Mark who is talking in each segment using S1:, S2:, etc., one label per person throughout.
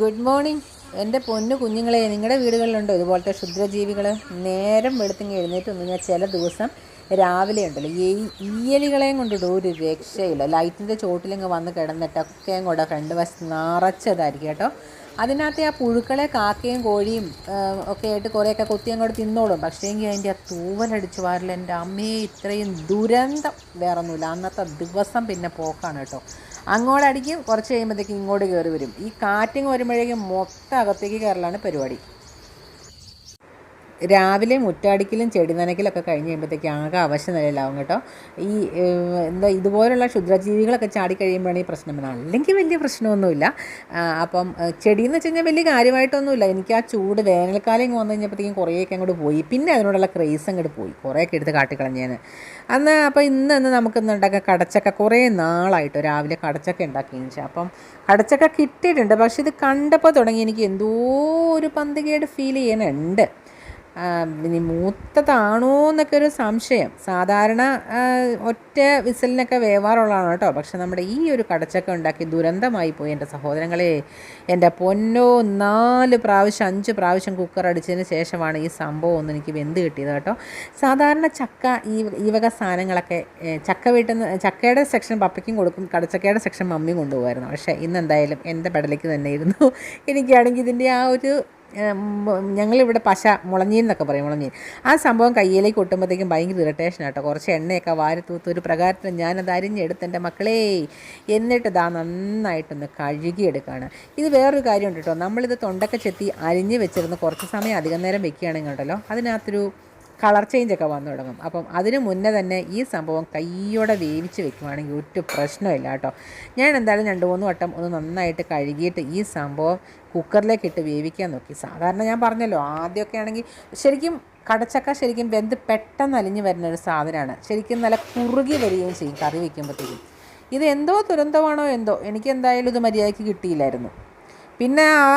S1: Good morning എന്റെ പൊന്നു കുഞ്ഞുങ്ങളെ നിങ്ങളുടെ വീടുകളിലുണ്ടോ ഇതുപോലത്തെ ക്ഷുദ്രജീവികൾ നേരം വെളുത്തിങ്ങി എഴുന്നേറ്റ് ചില ദിവസം രാവിലെ ഉണ്ടല്ലോ. ഈ ഈയലികളെയും കൊണ്ടിട്ട് ഒരു രക്ഷയില്ല. ലൈറ്റിന്റെ ചോട്ടിലിങ്ങ് വന്ന് കിടന്നിട്ടൊക്കെയും കൂടെ ഫ്രണ്ട് വശത്ത് നിറച്ചതായിരിക്കും കേട്ടോ. അതിനകത്ത് ആ പുഴുക്കളെ കാക്കയും കോഴിയും ഒക്കെ ആയിട്ട് കുറേയൊക്കെ കൊത്തി അങ്ങോട്ട് തിന്നോളും. പക്ഷേങ്കിൽ അതിന്റെ ആ തൂവലടിച്ചു വാരില്ല എന്റെ അമ്മയെ ഇത്രയും ദുരന്തം വേറൊന്നുമില്ല. അന്നത്തെ ദിവസം പിന്നെ പോക്കാണ് കേട്ടോ. അങ്ങോട്ട് അടിക്കും കുറച്ച് കഴിയുമ്പോഴത്തേക്കും ഇങ്ങോട്ട് കയറി വരും. ഈ കാറ്റിങ് വരുമ്പോഴേക്കും മൊത്തം അകത്തേക്ക് കയറലാണ് പരിപാടി. രാവിലെ മുറ്റാടിക്കലും ചെടി നനയ്ക്കലൊക്കെ കഴിഞ്ഞ് കഴിയുമ്പോഴത്തേക്ക് ആകെ അവശ്യ നിലയിലാവും കേട്ടോ. ഈ എന്താ ഇതുപോലുള്ള ക്ഷുദ്രജീവികളൊക്കെ ചാടിക്കഴിയുമ്പോഴാണ് ഈ പ്രശ്നം വരുന്നത്. അല്ലെങ്കിൽ വലിയ പ്രശ്നമൊന്നുമില്ല. അപ്പം ചെടി ചെടിയെന്ന് വെച്ച് കഴിഞ്ഞാൽ വലിയ കാര്യമായിട്ടൊന്നുമില്ല. എനിക്ക് ആ ചൂട് വേനൽക്കാലം ഇങ്ങ് വന്നു കഴിഞ്ഞപ്പോഴത്തേക്കും കുറേയൊക്കെ അങ്ങോട്ട് പോയി. പിന്നെ അതിനോടുള്ള ക്രേസ് അങ്ങോട്ട് പോയി. കുറേയൊക്കെ എടുത്ത് കാട്ടിക്കളഞ്ഞേൻ അന്ന് അപ്പോൾ ഇന്ന് ഇന്ന് നമുക്ക് ഇന്ന് ഉണ്ടാക്കാൻ കടച്ചക്ക കുറേ നാളായിട്ട്. രാവിലെ കടച്ചക്ക ഉണ്ടാക്കിയെന്ന് വെച്ചാൽ അപ്പം കടച്ചക്ക കിട്ടിയിട്ടുണ്ട്. പക്ഷെ ഇത് കണ്ടപ്പോൾ തുടങ്ങി എനിക്ക് എന്തോ ഒരു പന്തികേട് ഫീൽ ചെയ്യാനുണ്ട് ഇനി മൂത്തതാണോ എന്നൊക്കെ ഒരു സംശയം. സാധാരണ ഒറ്റ വിസലിനൊക്കെ വേവാറുള്ളതാണ് കേട്ടോ. പക്ഷെ നമ്മുടെ ഈ ഒരു കടച്ചക്ക ഉണ്ടാക്കി ദുരന്തമായി പോയി എന്റെ സഹോദരങ്ങളെ. എന്റെ പൊന്നോ നാല് പ്രാവശ്യം അഞ്ച് പ്രാവശ്യം കുക്കർ അടിച്ചതിന് ശേഷമാണ് ഈ സംഭവം ഒന്ന് എനിക്ക് വെന്ത് കിട്ടിയത് കേട്ടോ. സാധാരണ ചക്ക ഈ ഈ വക സാധനങ്ങളൊക്കെ ചക്ക വീട്ടിൽ നിന്ന് ചക്കയുടെ സെക്ഷൻ പപ്പയ്ക്കും കൊടുക്കും കടച്ചക്കയുടെ സെക്ഷൻ മമ്മിയും കൊണ്ടുപോകായിരുന്നു. പക്ഷേ ഇന്ന് എന്തായാലും എന്റെ പെടലേക്ക് തന്നെ ഇരുന്നു. എനിക്കാണെങ്കിൽ ഇതിന്റെ ആ ഒരു ഞങ്ങളിവിടെ പശ മുളഞ്ഞീൻ എന്നൊക്കെ പറയും മുളഞ്ഞീൻ. ആ സംഭവം കയ്യിലേക്ക് കൊട്ടുമ്പോഴത്തേക്കും ഭയങ്കര ഇറിറ്റേഷൻ ആട്ടോ. കുറച്ച് എണ്ണയൊക്കെ വാരി തൂത്ത് ഒരു പ്രകാരത്തിന് ഞാനത് അരിഞ്ഞെടുത്ത് എന്റെ മക്കളെ എന്നിട്ട് ഇതാ നന്നായിട്ടൊന്ന് കഴുകിയെടുക്കുകയാണ് ഇത് വേറൊരു കാര്യമുണ്ട് കേട്ടോ. നമ്മളിത് തൊണ്ടൊക്കെ ചെത്തി അരിഞ്ഞ് വെച്ചിരുന്ന് കുറച്ച് സമയം അധികം നേരം വെക്കുകയാണെങ്കിൽ ഉണ്ടല്ലോ അതിനകത്തൊരു കളർ ചേഞ്ച് ഒക്കെ വന്നു തുടങ്ങും. അപ്പം അതിന് മുന്നേ തന്നെ ഈ സംഭവം കയ്യോടെ വേവിച്ച് വെക്കുവാണെങ്കിൽ ഒരു പ്രശ്നമില്ല കേട്ടോ. ഞാൻ എന്തായാലും രണ്ട് മൂന്ന് വട്ടം ഒന്ന് നന്നായിട്ട് കഴുകിയിട്ട് ഈ സംഭവം കുക്കറിലേക്ക് ഇട്ട് വേവിക്കാൻ നോക്കി. സാധാരണ ഞാൻ പറഞ്ഞല്ലോ ആദ്യമൊക്കെ ആണെങ്കിൽ ശരിക്കും കടച്ചക്ക ശരിക്കും വെന്ത് പെട്ടെന്ന് അലിഞ്ഞ് വരുന്ന ഒരു സാധനമാണ്. ശരിക്കും നല്ല കുറുകി വരികയും ചെയ്യും കറി വയ്ക്കുമ്പോഴത്തേക്കും ഇത് എന്തോ ദുരന്തമാണോ എന്തോ? എനിക്ക് എന്തായാലും ഇത് മര്യാദയ്ക്ക് കിട്ടിയില്ലായിരുന്നു. പിന്നെ ആ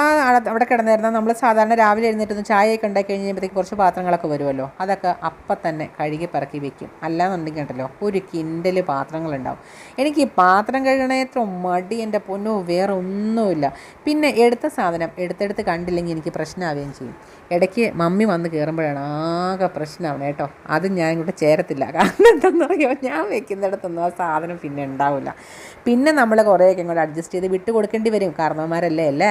S1: അവിടെ കിടന്നിരുന്ന നമ്മൾ സാധാരണ രാവിലെ എഴുന്നേറ്റ് ചായയൊക്കെ ഉണ്ടാക്കി കഴിഞ്ഞ് കഴിയുമ്പോഴത്തേക്ക് കുറച്ച് പാത്രങ്ങളൊക്കെ വരുമല്ലോ. അതൊക്കെ അപ്പം തന്നെ കഴുകി പറക്കി വെക്കും. അല്ലാന്നുണ്ടെങ്കിൽ ഉണ്ടല്ലോ ഒരു കിൻഡൽ പാത്രങ്ങളുണ്ടാവും. എനിക്ക് ഈ പാത്രം കഴുകണേത്ര മടി എന്റെ പൊന്നോ വേറെ ഒന്നുമില്ല. പിന്നെ എടുത്ത സാധനം എടുത്തെടുത്ത് കണ്ടില്ലെങ്കിൽ എനിക്ക് പ്രശ്നമാവുകയും ചെയ്യും. ഇടയ്ക്ക് മമ്മി വന്ന് കയറുമ്പോഴാണ് ആകെ പ്രശ്നമാവണം കേട്ടോ. അത് ഞാൻ ഇങ്ങോട്ട് ചേരത്തില്ല. കാരണം എന്താണെന്ന് പറയുമ്പോൾ ഞാൻ വെക്കുന്നിടത്തൊന്നും ആ സാധനം പിന്നെ ഉണ്ടാവില്ല. പിന്നെ നമ്മൾ കുറേയൊക്കെ ഇങ്ങോട്ട് അഡ്ജസ്റ്റ് ചെയ്ത് വിട്ട് കൊടുക്കേണ്ടി വരും. കാരണവന്മാരല്ലേ? അല്ലേ?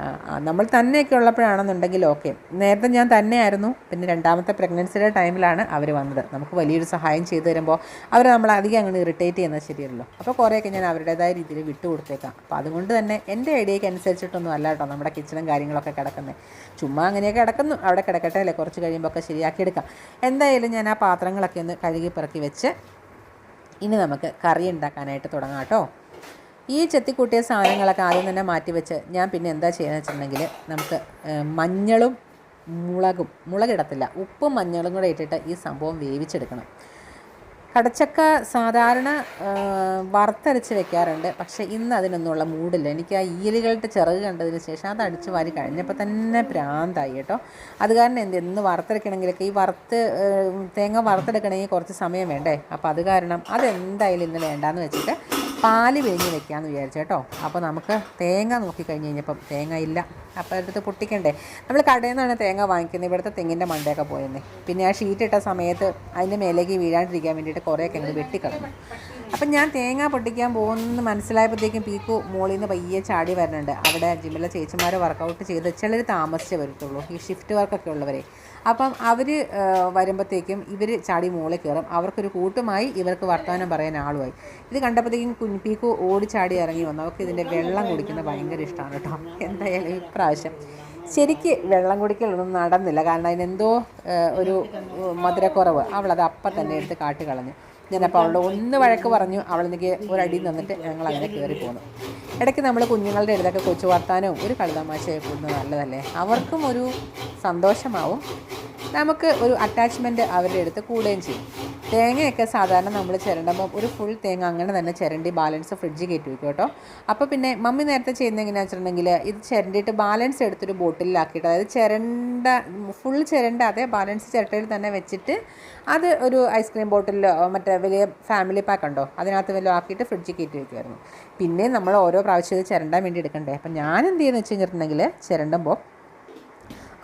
S1: ആ, നമ്മൾ തന്നെയൊക്കെ ഉള്ളപ്പോഴാണെന്നുണ്ടെങ്കിൽ ഓക്കെ. നേരത്തെ ഞാൻ തന്നെയായിരുന്നു. പിന്നെ രണ്ടാമത്തെ പ്രഗ്നൻസിയുടെ ടൈമിലാണ് അവർ വന്നത്. നമുക്ക് വലിയൊരു സഹായം ചെയ്തു തരുമ്പോൾ അവർ നമ്മൾ അധികം അങ്ങോട്ട് ഇറിറ്റേറ്റ് ചെയ്യുന്നത് ശരിയല്ലോ അപ്പോൾ കുറേയൊക്കെ ഞാൻ അവരുടേതായ രീതിയിൽ വിട്ടുകൊടുത്തേക്കാം അപ്പോൾ അതുകൊണ്ട് തന്നെ എന്റെ ഐഡിയയ്ക്ക് അനുസരിച്ചിട്ടൊന്നും അല്ല കേട്ടോ നമ്മുടെ കിച്ചണും കാര്യങ്ങളൊക്കെ കിടക്കുന്നത്. ചുമ്മാ അങ്ങനെയൊക്കെ കിടക്കുന്നു. അവിടെ കിടക്കട്ടെ അല്ലേ? കുറച്ച് കഴിയുമ്പോൾ ഒക്കെ ശരിയാക്കിയെടുക്കാം എന്തായാലും ഞാൻ ആ പാത്രങ്ങളൊക്കെ ഒന്ന് കഴുകി പിറക്കി വെച്ച് ഇനി നമുക്ക് കറി ഉണ്ടാക്കാനായിട്ട് തുടങ്ങാം കേട്ടോ. ഈ ചെത്തിക്കൂട്ടിയ സാധനങ്ങളൊക്കെ ആദ്യം തന്നെ മാറ്റി വെച്ച് ഞാൻ പിന്നെ എന്താ ചെയ്യുന്നത് വെച്ചിട്ടുണ്ടെങ്കിൽ നമുക്ക് മഞ്ഞളും മുളകും മുളകിടത്തില്ല ഉപ്പും മഞ്ഞളും കൂടെ ഇട്ടിട്ട് ഈ സംഭവം വേവിച്ചെടുക്കണം. കടച്ചക്ക സാധാരണ വറുത്തരച്ച് വെക്കാറുണ്ട് പക്ഷേ ഇന്ന് അതിനൊന്നുമുള്ള മൂടില്ല. എനിക്ക് ആ ഈലുകളുടെ ചിറക് കണ്ടതിന് ശേഷം അത് അടിച്ച് വാരി കഴിഞ്ഞപ്പോൾ തന്നെ ഭ്രാന്തായി കേട്ടോ. അത് കാരണം എന്ത് എന്ന് വറുത്തെടുക്കണമെങ്കിലൊക്കെ ഈ വറുത്ത് തേങ്ങ വറുത്തെടുക്കണമെങ്കിൽ കുറച്ച് സമയം വേണ്ടേ? അപ്പോൾ അത് കാരണം അതെന്തായാലും ഇന്ന് വേണ്ടാന്ന് വെച്ചിട്ട് പാൽ പിഴിഞ്ഞ് വെക്കാമെന്ന് വിചാരിച്ചു കേട്ടോ. അപ്പോൾ നമുക്ക് തേങ്ങ നോക്കി കഴിഞ്ഞ് കഴിഞ്ഞപ്പം തേങ്ങ ഇല്ല. അപ്പോൾ അടുത്ത് പൊട്ടിക്കണ്ടേ. നമ്മൾ കടയിൽ നിന്നാണ് തേങ്ങ വാങ്ങിക്കുന്നത് ഇവിടുത്തെ തെങ്ങിന്റെ മണ്ടയൊക്കെ പോയെന്നേ. പിന്നെ ആ ഷീറ്റ് ഇട്ട സമയത്ത് അതിന്റെ മേലേക്ക് വീഴാണ്ടിരിക്കാൻ വേണ്ടിയിട്ട് കുറേയൊക്കെ അങ്ങ് വെട്ടിക്കളഞ്ഞു. അപ്പം ഞാൻ തേങ്ങ പൊട്ടിക്കാൻ പോകുന്നെന്ന് മനസ്സിലായപ്പോഴത്തേക്കും പീക്കു മോളിൽ നിന്ന് പയ്യെ ചാടി വരുന്നുണ്ട്. അവിടെ ജിമ്മിലെ ചേച്ചിമാർ വർക്കൗട്ട് ചെയ്ത് ചിലർ താമസിച്ചേ വരത്തുള്ളൂ. ഈ ഷിഫ്റ്റ് വർക്കൊക്കെ ഉള്ളവരെ. അപ്പം അവർ വരുമ്പോഴത്തേക്കും ഇവർ ചാടി മുകളിൽ കയറും. അവർക്കൊരു കൂട്ടുമായി ഇവർക്ക് വർത്തമാനം പറയാൻ ആളുമായി. ഇത് കണ്ടപ്പോഴത്തേക്കും പീക്കു ഓടി ചാടി ഇറങ്ങി വന്നു. അവർക്ക് ഇതിന്റെ വെള്ളം കുടിക്കുന്നത് ഭയങ്കര ഇഷ്ടമാണ് കേട്ടോ. എന്തായാലും ഇപ്രാവശ്യം. ശരിക്ക് വെള്ളം കുടിക്കലൊന്നും നടന്നില്ല. കാരണം അതിനെന്തോ ഒരു മധുരക്കുറവ്. അവളത് അപ്പം തന്നെ എടുത്ത് കാട്ടി കളഞ്ഞു. ഞാനപ്പോൾ അവളോട് ഒന്ന് വഴക്ക് പറഞ്ഞു. അവൾ അവളെനിക്ക് ഒരടി തന്നിട്ട് ഞങ്ങൾ അങ്ങനെ കയറി പോന്നു. ഇടയ്ക്ക് നമ്മൾ കുഞ്ഞുങ്ങളുടെ ഇടതൊക്കെ കൊച്ചു വർത്താനവും ഒരു കളിതമാശയൊക്കെ കൂടുന്നത് നല്ലതല്ലേ? അവർക്കും ഒരു സന്തോഷമാവും. നമുക്ക് ഒരു അറ്റാച്ച്മെന്റ് അവരുടെ അടുത്ത് കൂടുകയും ചെയ്യും. തേങ്ങയൊക്കെ സാധാരണ നമ്മൾ ചിരണ്ടുമ്പോൾ ഒരു ഫുൾ തേങ്ങ അങ്ങനെ തന്നെ ചിരണ്ടി ബാലൻസ് ഫ്രിഡ്ജിൽ കയറ്റി വയ്ക്കും കേട്ടോ. അപ്പോൾ പിന്നെ മമ്മി നേരത്തെ ചെയ്യുന്ന എങ്ങനെയാണെന്ന് വെച്ചിട്ടുണ്ടെങ്കിൽ ഇത് ചിരണ്ടിയിട്ട് ബാലൻസ് എടുത്തൊരു ബോട്ടിലാക്കിയിട്ട് അതായത് ചിരണ്ട ഫുൾ ചിരണ്ടാതെ ബാലൻസ് ചിരട്ടയിൽ തന്നെ വെച്ചിട്ട് അത് ഒരു ഐസ്ക്രീം ബോട്ടിലോ മറ്റേ വലിയ ഫാമിലി പാക്ക് ഉണ്ടോ? അതിനകത്ത് വല്ലതും ആക്കിയിട്ട് ഫ്രിഡ്ജിൽ കയറ്റി വയ്ക്കുമായിരുന്നു പിന്നെ നമ്മൾ ഓരോ പ്രാവശ്യം ഇത് ചിരണ്ടാൻ വേണ്ടി എടുക്കണ്ടേ? അപ്പം ഞാൻ എന്ത് ചെയ്യുന്നു വെച്ച് കഴിഞ്ഞിട്ടുണ്ടെങ്കിൽ ചിരണ്ടുമ്പോൾ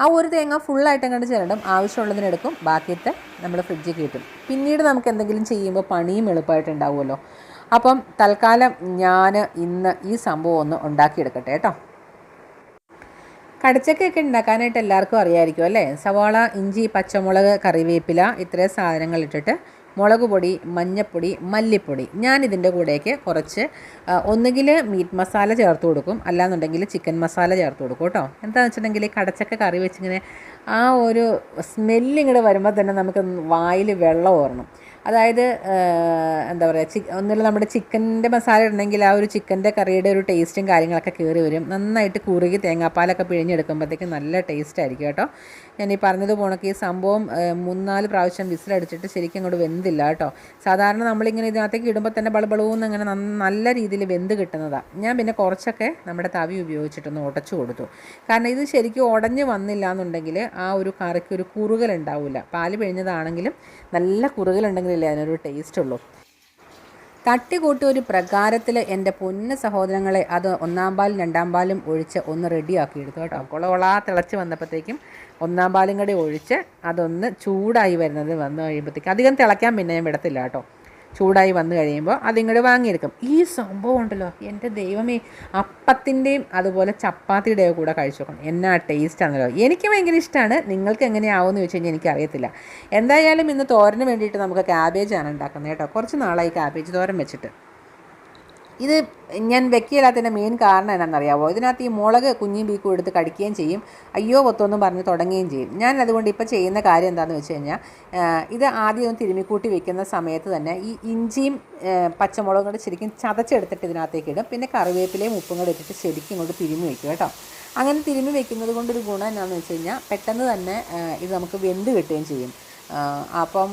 S1: ആ ഒരു തേങ്ങ ഫുള്ളായിട്ട് അങ്ങോട്ട് ചിരണ്ടും ആവശ്യമുള്ളതിനെടുക്കും ബാക്കിയത്തെ നമ്മൾ ഫ്രിഡ്ജിൽ കയറ്റും. പിന്നീട് നമുക്ക് എന്തെങ്കിലും ചെയ്യുമ്പോൾ പണിയും എളുപ്പമായിട്ടുണ്ടാവുമല്ലോ അപ്പം തൽക്കാലം ഞാൻ ഇന്ന് ഈ സംഭവം ഒന്ന് ഉണ്ടാക്കിയെടുക്കട്ടെ കേട്ടോ. കടച്ചക്കയൊക്കെ ഉണ്ടാക്കാനായിട്ട് എല്ലാവർക്കും അറിയാമായിരിക്കും അല്ലേ? സവാള ഇഞ്ചി പച്ചമുളക് കറിവേപ്പില ഇത്രയും സാധനങ്ങൾ ഇട്ടിട്ട് മുളക് പൊടി മഞ്ഞൾപ്പൊടി മല്ലിപ്പൊടി. ഞാൻ ഇതിന്റെ കൂടെയൊക്കെ കുറച്ച് ഒന്നുകിൽ മീറ്റ് മസാല ചേർത്ത് കൊടുക്കും. അല്ലാന്നുണ്ടെങ്കിൽ ചിക്കൻ മസാല ചേർത്ത് കൊടുക്കും കേട്ടോ. എന്താണെന്ന് വെച്ചിട്ടുണ്ടെങ്കിൽ കടച്ചക്ക കറി വെച്ചിങ്ങനെ ആ ഒരു സ്മെല്ലിങ്ങോട്ട് വരുമ്പോൾ തന്നെ നമുക്ക് വായിൽ വെള്ളം ഓർണം അതായത് എന്താ പറയുക ചി ഒന്നുമില്ല നമ്മുടെ ചിക്കന്റെ മസാല ഇടണമെങ്കിൽ ആ ഒരു ചിക്കന്റെ കറിയുടെ ഒരു ടേസ്റ്റും കാര്യങ്ങളൊക്കെ കയറി വരും. നന്നായിട്ട് കുറുകി തേങ്ങാപ്പാലൊക്കെ പിഴിഞ്ഞെടുക്കുമ്പോഴത്തേക്ക് നല്ല ടേസ്റ്റ് ആയിരിക്കും കേട്ടോ. ഞാൻ ഈ പറഞ്ഞത് പോണക്ക് ഈ സംഭവം മൂന്നാൽ പ്രാവശ്യം വിസിലടിച്ചിട്ട് ശരിക്കും അങ്ങോട്ട് വെന്തില്ല കേട്ടോ. സാധാരണ നമ്മളിങ്ങനെ ഇതിനകത്തേക്ക് ഇടുമ്പോൾ തന്നെ ബളബളൂന്ന് അങ്ങനെ നല്ല രീതിയിൽ വെന്ത് കിട്ടുന്നതാണ് ഞാൻ പിന്നെ കുറച്ചൊക്കെ നമ്മുടെ തവി ഉപയോഗിച്ചിട്ടൊന്ന് ഉടച്ചു കൊടുത്തു. കാരണം ഇത് ശരിക്കും ഉടഞ്ഞ് വന്നില്ല എന്നുണ്ടെങ്കിൽ ആ ഒരു കറിക്ക് ഒരു കുറുകൽ ഉണ്ടാവില്ല പാൽ പിഴിഞ്ഞതാണെങ്കിലും നല്ല കുറുകലുണ്ടെങ്കിലല്ലേ അതിനൊരു ടേസ്റ്റ് ഉള്ളൂ. തട്ടിക്കൂട്ടി ഒരു പ്രകാരത്തിൽ എന്റെ പൊന്ന സഹോദരങ്ങളെ അത് ഒന്നാം പാലും രണ്ടാം പാലും ഒഴിച്ച് ഒന്ന് റെഡിയാക്കി എടുത്തു കേട്ടോ. കൊളകൊളാ തിളച്ച് വന്നപ്പോഴത്തേക്കും ഒന്നാം പാലും കൂടി ഒഴിച്ച് അതൊന്ന് ചൂടായി വരുന്നത് വന്നു കഴിയുമ്പോഴത്തേക്കും അധികം തിളയ്ക്കാൻ പിന്നെ ഞാൻ വിടത്തില്ല കേട്ടോ. ചൂടായി വന്നു കഴിയുമ്പോൾ അതിങ്ങോട്ട് വാങ്ങിയെടുക്കും. ഈ സംഭവം ഉണ്ടല്ലോ. എന്റെ ദൈവമേ അപ്പത്തിന്റെയും അതുപോലെ ചപ്പാത്തിയുടെയോ കൂടെ കഴിച്ചു നോക്കണം. എന്നാ ടേസ്റ്റ് ആണല്ലോ എനിക്ക് ഭയങ്കര ഇഷ്ടമാണ് നിങ്ങൾക്ക് എങ്ങനെയാവുമെന്ന് ചോദിച്ചു കഴിഞ്ഞാൽ എനിക്കറിയത്തില്ല എന്തായാലും ഇന്ന് തോരന് വേണ്ടിയിട്ട് നമുക്ക് ആണ് ഉണ്ടാക്കുന്നത് കേട്ടോ. കുറച്ച് നാളായി ക്യാബേജ് തോരൻ വെച്ചിട്ട്. ഇത് ഞാൻ വെക്കിയല്ലാത്തതിന്റെ മെയിൻ കാരണം എന്നാണെന്നറിയാമോ ഇതിനകത്ത് ഈ മുളക് കുഞ്ഞും ബീക്കും എടുത്ത് കടിക്കുകയും ചെയ്യും. അയ്യോ പൊത്തൊന്നും പറഞ്ഞ് തുടങ്ങുകയും ചെയ്യും. ഞാൻ അതുകൊണ്ട് ഇപ്പോൾ ചെയ്യുന്ന കാര്യം എന്താണെന്ന് വെച്ച് കഴിഞ്ഞാൽ ഇത് ആദ്യം ഒന്ന് തിരുമിക്കൂട്ടി വെക്കുന്ന സമയത്ത് തന്നെ ഈ ഇഞ്ചിയും പച്ചമുളകും കൂടെ ശരിക്കും ചതച്ചെടുത്തിട്ട് ഇതിനകത്തേക്ക് ഇടും. പിന്നെ കറിവേപ്പിലയും ഉപ്പും കൂടെ ഇട്ടിട്ട് ശരിക്കും ഇങ്ങോട്ട് തിരുമി വയ്ക്കും കേട്ടോ. അങ്ങനെ തിരുമി വെക്കുന്നത് കൊണ്ടൊരു ഗുണം എന്താണെന്ന് വെച്ച് കഴിഞ്ഞാൽ പെട്ടെന്ന് തന്നെ ഇത് നമുക്ക് വെന്ത് കിട്ടുകയും ചെയ്യും. അപ്പം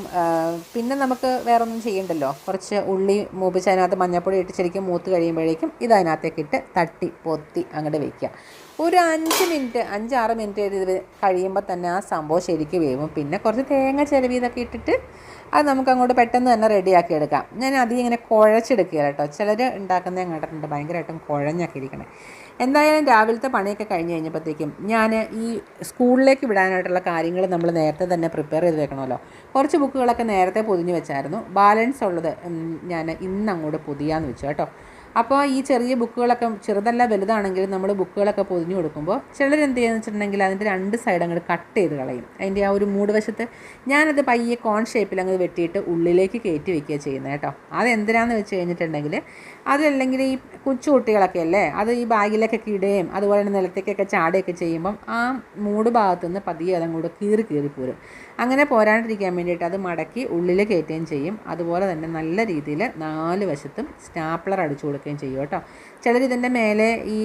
S1: പിന്നെ നമുക്ക് വേറെ ഒന്നും ചെയ്യണ്ടല്ലോ. കുറച്ച് ഉള്ളി മൂപ്പിച്ച് അതിനകത്ത് മഞ്ഞൾപ്പൊടി ഇട്ട് ശരിക്കും മൂത്ത് കഴിയുമ്പോഴേക്കും ഇത് തട്ടി പൊത്തി അങ്ങോട്ട് വയ്ക്കുക ഒരു അഞ്ച് മിനിറ്റ് അഞ്ചാറ് മിനിറ്റ് ഇത് കഴിയുമ്പോൾ തന്നെ ആ സംഭവം ശരിക്കും വേവും. പിന്നെ കുറച്ച് തേങ്ങ ചിലവിതൊക്കെ ഇട്ടിട്ട് അത് നമുക്ക് അങ്ങോട്ട് പെട്ടെന്ന് തന്നെ റെഡിയാക്കി എടുക്കാം. ഞാൻ അധികം ഇങ്ങനെ കുഴച്ചെടുക്കുക കേട്ടോ. ചിലർ ഉണ്ടാക്കുന്നത് കണ്ടിട്ടുണ്ട് ഭയങ്കരമായിട്ടും കുഴഞ്ഞൊക്കെ ഇരിക്കണേ. എന്തായാലും രാവിലത്തെ പണിയൊക്കെ കഴിഞ്ഞ് കഴിഞ്ഞപ്പോഴത്തേക്കും ഞാൻ ഈ സ്കൂളിലേക്ക് വിടാനായിട്ടുള്ള കാര്യങ്ങൾ നമ്മൾ നേരത്തെ തന്നെ പ്രിപ്പയർ ചെയ്ത് വെക്കണമല്ലോ. കുറച്ച് ബുക്കുകളൊക്കെ നേരത്തെ പൊതിഞ്ഞ് വെച്ചായിരുന്നു. ബാലൻസ് ഉള്ളത് ഞാൻ ഇന്ന് അങ്ങോട്ട് പൊതിയാന്ന് വെച്ചു കേട്ടോ. അപ്പോൾ ഈ ചെറിയ ബുക്കുകളൊക്കെ ചെറുതല്ല വലുതാണെങ്കിലും നമ്മൾ ബുക്കുകളൊക്കെ പൊതിഞ്ഞു കൊടുക്കുമ്പോൾ ചിലർ എന്ത് ചെയ്യുന്നത് വെച്ചിട്ടുണ്ടെങ്കിൽ അതിന്റെ രണ്ട് സൈഡ് അങ്ങോട്ട് കട്ട് ചെയ്ത് കളയും. അതിന്റെ ആ ഒരു മൂട് വശത്ത് ഞാനത് പയ്യെ കോൺ ഷേപ്പിൽ അങ്ങ് വെട്ടിയിട്ട് ഉള്ളിലേക്ക് കയറ്റി വയ്ക്കുക ചെയ്യുന്നത് കേട്ടോ അതെന്തിനാണെന്ന് വെച്ച് കഴിഞ്ഞിട്ടുണ്ടെങ്കിൽ അതല്ലെങ്കിൽ ഈ കൊച്ചു കുട്ടികളൊക്കെ അല്ലേ അത് ഈ ബാഗിലൊക്കെ ഇടുകയും അതുപോലെ തന്നെ നിലത്തേക്കൊക്കെ ചാടുകയൊക്കെ ചെയ്യുമ്പം ആ മൂട് ഭാഗത്തുനിന്ന് പതിയെ അതങ്ങോട്ട് കീറി കീറി പോരും. അങ്ങനെ പോരാണ്ടിരിക്കാൻ വേണ്ടിയിട്ട് അത് മടക്കി ഉള്ളിൽ കയറ്റുകയും ചെയ്യും. അതുപോലെ തന്നെ നല്ല രീതിയിൽ നാല് വശത്തും സ്റ്റാപ്ലർ അടിച്ചു കൊടുക്കുകയും ചെയ്യും കേട്ടോ. ചിലർ ഇതിന്റെ മേലെ ഈ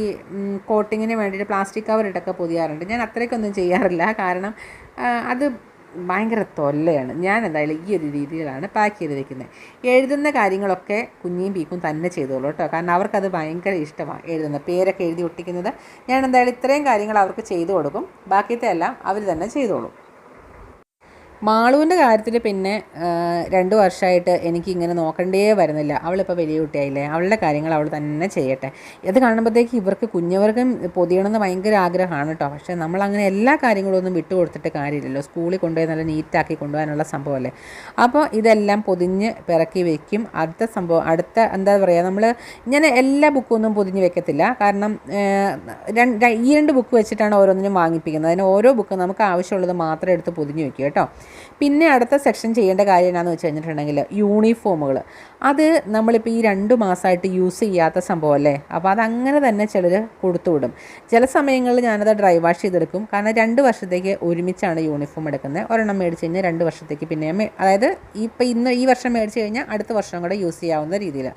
S1: കോട്ടിങ്ങിന് വേണ്ടിയിട്ട് പ്ലാസ്റ്റിക് കവർ ഇട്ടൊക്കെ പൊതിയാറുണ്ട്. ഞാൻ അത്രയ്ക്കൊന്നും ചെയ്യാറില്ല. കാരണം അത് ഭയങ്കര തൊല്ലയാണ് ഞാൻ എന്തായാലും ഈ ഒരു രീതിയിലാണ് പാക്ക് ചെയ്ത് വെക്കുന്നത്. എഴുതുന്ന കാര്യങ്ങളൊക്കെ കുഞ്ഞിയും പീക്കും തന്നെ ചെയ്തോളൂ കേട്ടോ. കാരണം അവർക്കത് ഭയങ്കര ഇഷ്ടമാണ് എഴുതുന്ന പേരൊക്കെ എഴുതി ഒട്ടിക്കുന്നത്. ഞാൻ എന്തായാലും ഇത്രയും കാര്യങ്ങൾ അവർക്ക് ചെയ്തു കൊടുക്കും. ബാക്കിയത്തെ എല്ലാം അവർ തന്നെ ചെയ്തോളും. മാളുവിന്റെ കാര്യത്തിൽ പിന്നെ രണ്ട് വർഷമായിട്ട് എനിക്ക് ഇങ്ങനെ നോക്കണ്ടേ വരുന്നില്ല. അവളിപ്പോൾ വലിയ കുട്ടിയായില്ലേ. അവളുടെ കാര്യങ്ങൾ അവൾ തന്നെ ചെയ്യട്ടെ. ഇത് കാണുമ്പോഴത്തേക്ക് ഇവർക്ക് കുഞ്ഞവർക്കും പൊതിയണമെന്ന് ഭയങ്കര ആഗ്രഹമാണ് കേട്ടോ പക്ഷേ നമ്മൾ അങ്ങനെ എല്ലാ കാര്യങ്ങളും ഒന്നും വിട്ടു കൊടുത്തിട്ട് കാര്യമില്ലല്ലോ. സ്കൂളിൽ കൊണ്ടുപോയി നല്ല നീറ്റാക്കി കൊണ്ടുപോകാനുള്ള സംഭവമല്ലേ. അപ്പോൾ ഇതെല്ലാം പൊതിഞ്ഞ് പിറക്കി വയ്ക്കും അടുത്ത സംഭവം അടുത്ത എന്താ പറയുക നമ്മൾ ഇങ്ങനെ എല്ലാ ബുക്കും ഒന്നും പൊതിഞ്ഞ് വെക്കത്തില്ല. കാരണം ഈ രണ്ട് ബുക്ക് വെച്ചിട്ടാണ് ഓരോന്നിനും വാങ്ങിപ്പിക്കുന്നത്. അതിന് ഓരോ ബുക്ക് നമുക്ക് ആവശ്യമുള്ളത് മാത്രം എടുത്ത് പൊതിഞ്ഞ് വെക്കുക കേട്ടോ. പിന്നെ അടുത്ത സെക്ഷൻ ചെയ്യേണ്ട കാര്യം എന്താണെന്ന് വെച്ച് കഴിഞ്ഞിട്ടുണ്ടെങ്കിൽ യൂണിഫോമുകൾ. അത് നമ്മളിപ്പോൾ ഈ രണ്ട് മാസമായിട്ട് യൂസ് ചെയ്യാത്ത സംഭവം അല്ലേ അപ്പോൾ അതങ്ങനെ തന്നെ ചിലർ കൊടുത്തു വിടും. ചില സമയങ്ങളിൽ ഞാനത് ഡ്രൈ വാഷ് ചെയ്തെടുക്കും. കാരണം രണ്ട് വർഷത്തേക്ക് ഒരുമിച്ചാണ് യൂണിഫോം എടുക്കുന്നത്. ഒരെണ്ണം മേടിച്ച് കഴിഞ്ഞാൽ രണ്ട് വർഷത്തേക്ക് പിന്നെ അതായത് ഇപ്പോൾ ഇന്ന് ഈ വർഷം മേടിച്ച് കഴിഞ്ഞാൽ അടുത്ത വർഷം കൂടെ യൂസ് ചെയ്യാവുന്ന രീതിയിൽ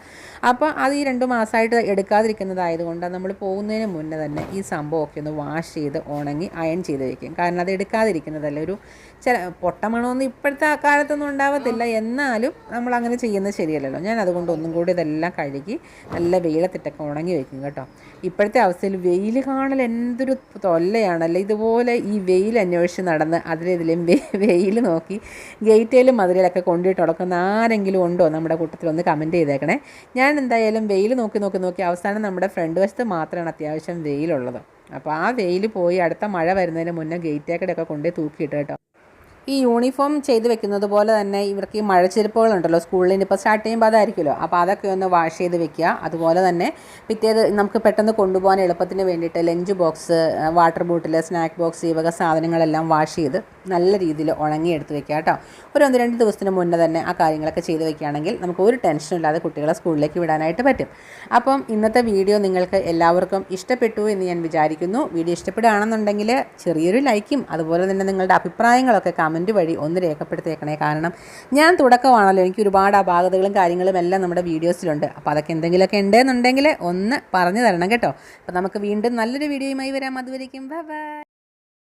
S1: അപ്പോൾ അത് ഈ രണ്ട് മാസമായിട്ട് എടുക്കാതിരിക്കുന്നതായതുകൊണ്ട് നമ്മൾ പോകുന്നതിന് മുന്നേ തന്നെ ഈ സംഭവമൊക്കെ ഒന്ന് വാഷ് ചെയ്ത് ഉണങ്ങി അയൺ ചെയ്ത് വയ്ക്കും കാരണം അത് എടുക്കാതിരിക്കുന്നതല്ല ഒരു ചില പൊട്ടമണമൊന്നും ഇപ്പോഴത്തെ ആ കാലത്തൊന്നും ഉണ്ടാവത്തില്ല. എന്നാലും നമ്മൾ അങ്ങനെ ചെയ്യുന്നത് ശരിയല്ലല്ലോ. ഞാൻ അതുകൊണ്ട് ഒന്നും കൂടി ഇതെല്ലാം കഴുകി നല്ല വെയിലത്തിട്ടൊക്കെ ഉണങ്ങി വെക്കും കേട്ടോ. ഇപ്പോഴത്തെ അവസ്ഥയിൽ വെയിൽ കാണൽ എന്തൊരു തൊല്ലയാണല്ലോ. ഇതുപോലെ ഈ വെയിൽ അന്വേഷിച്ച് നടന്ന് അതിലിതിലും വെയിൽ നോക്കി ഗേറ്റേലും മതിലൊക്കെ കൊണ്ടിട്ട് ഉടക്കുന്ന ആരെങ്കിലും ഉണ്ടോ നമ്മുടെ കൂട്ടത്തിൽ ഒന്ന് കമന്റ് ചെയ്തേക്കണേ. ഞാൻ എന്തായാലും വെയിൽ നോക്കി നോക്കി നോക്കി അവസാനം നമ്മുടെ ഫ്രണ്ട് വശത്ത് മാത്രമാണ് അത്യാവശ്യം വെയിലുള്ളത്. അപ്പോൾ ആ വെയിൽ പോയി അടുത്ത മഴ വരുന്നതിന് മുന്നേ ഗേറ്റേക്കടെയൊക്കെ കൊണ്ടുപോയി തൂക്കിയിട്ട് കേട്ടോ. ഈ യൂണിഫോം ചെയ്ത് വെക്കുന്നത് പോലെ തന്നെ ഇവർക്ക് ഈ മഴച്ചെരുപ്പുകളുണ്ടല്ലോ സ്കൂളിൽ ഇനിയിപ്പോൾ സ്റ്റാർട്ട് ചെയ്യുമ്പോൾ അതായിരിക്കുമല്ലോ. അപ്പോൾ അതൊക്കെ ഒന്ന് വാഷ് ചെയ്ത് വെക്കുക. അതുപോലെ തന്നെ പിറ്റേത് നമുക്ക് പെട്ടെന്ന് കൊണ്ടുപോകാൻ എളുപ്പത്തിന് വേണ്ടിയിട്ട് lunch box water bottle snack box ഈ വക സാധനങ്ങളെല്ലാം വാഷ് ചെയ്ത് നല്ല രീതിയിൽ ഉണങ്ങി എടുത്ത് വെക്കുക കേട്ടോ. ഒരു ഒന്ന് രണ്ട് ദിവസത്തിന് മുന്നേ തന്നെ ആ കാര്യങ്ങളൊക്കെ ചെയ്ത് വെക്കുകയാണെങ്കിൽ നമുക്ക് ഒരു ടെൻഷനും ഇല്ലാതെ കുട്ടികളെ സ്കൂളിലേക്ക് വിടാനായിട്ട് പറ്റും. അപ്പം ഇന്നത്തെ വീഡിയോ നിങ്ങൾക്ക് എല്ലാവർക്കും ഇഷ്ടപ്പെട്ടു എന്ന് ഞാൻ വിചാരിക്കുന്നു. വീഡിയോ ഇഷ്ടപ്പെടുകയാണെന്നുണ്ടെങ്കിൽ ചെറിയൊരു ലൈക്കും അതുപോലെ തന്നെ നിങ്ങളുടെ അഭിപ്രായങ്ങളൊക്കെ കമന്റ് വഴി ഒന്ന് രേഖപ്പെടുത്തിയേക്കണേ. കാരണം ഞാൻ തുടക്കമാണല്ലോ എനിക്ക് ഒരുപാട് അപാകതകളും കാര്യങ്ങളും എല്ലാം നമ്മുടെ വീഡിയോസിലുണ്ട്. അപ്പോൾ അതൊക്കെ എന്തെങ്കിലുമൊക്കെ ഉണ്ടെന്നുണ്ടെങ്കിൽ ഒന്ന് പറഞ്ഞു തരണം കേട്ടോ. അപ്പോൾ നമുക്ക് വീണ്ടും നല്ലൊരു വീഡിയോയുമായി വരാം. അതുവരേക്കും ബൈ ബൈ